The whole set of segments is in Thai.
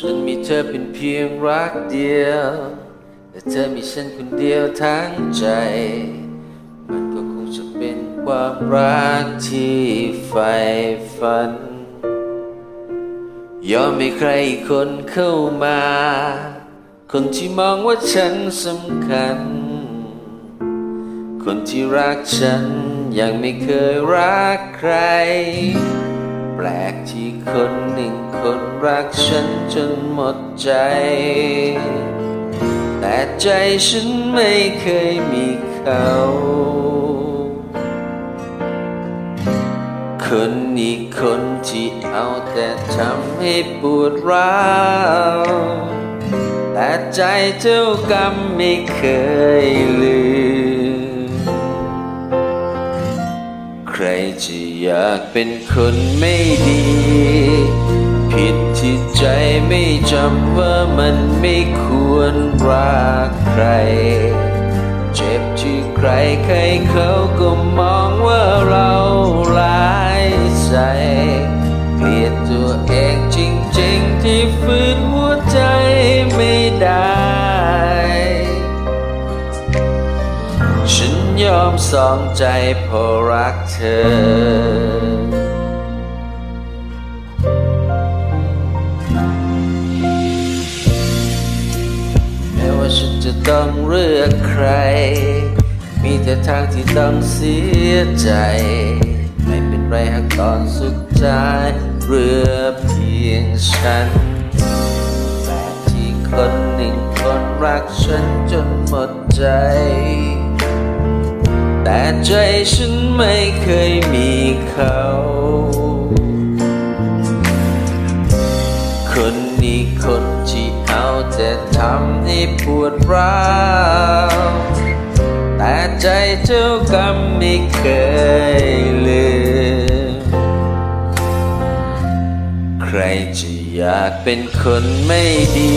ฉันมีเธอเป็นเพียงรักเดียว แต่เธอมีฉันคนเดียวทั้งใจ มันก็คงจะเป็นความรักที่ใฝ่ฝัน ยอมให้ใครคนเข้ามา คนที่มองว่าฉันสำคัญ คนที่รักฉันยังไม่เคยรักใคร แปลกที่คนหนึ่งคนรักฉันจนหมดใจ แต่ใจฉันไม่เคยมีเขา คนอีกคนที่เอาแต่ทำให้ปวดร้าวแต่ใจเจ้ากรรมไม่เคยลืม ใครจะอยากเป็นคนไม่ดี ผิดที่ใจไม่จำว่ามันไม่ควรรักใคร เจ็บที่ใครใครเขาก็มองว่าเรา ยอมสองใจเพราะรักเธอแม้ว่าฉันจะต้องเลือกใคร มีแต่ทางที่ต้องเสียใจ ไม่เป็นไรหากตอนสุดท้ายเรือเพียงฉันแต่ที่คนหนึ่งคนรักฉันจนหมดใจ แต่ใจฉันไม่เคยมีเขา คนนี้คนที่เอาแต่ทำให้ปวดร้าวแต่ใจเจ้ากรรมไม่เคยลืมใครจะอยากเป็นคนไม่ดี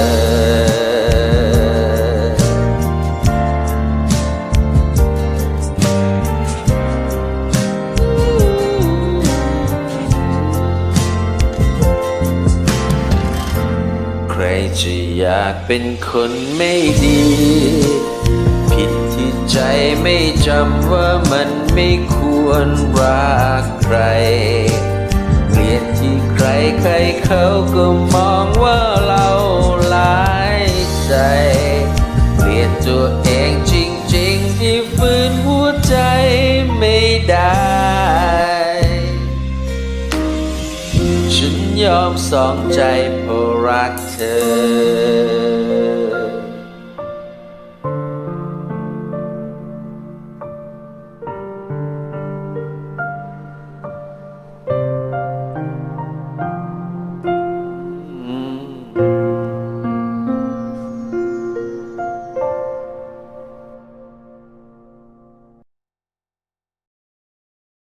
จะอยากเป็นคนไม่ดี ผิดที่ใจไม่จำว่ามันไม่ควรรักใครเกลียดที่ใครใครเขาก็มองว่าเรา ยอมสองใจเพราะรักเธอ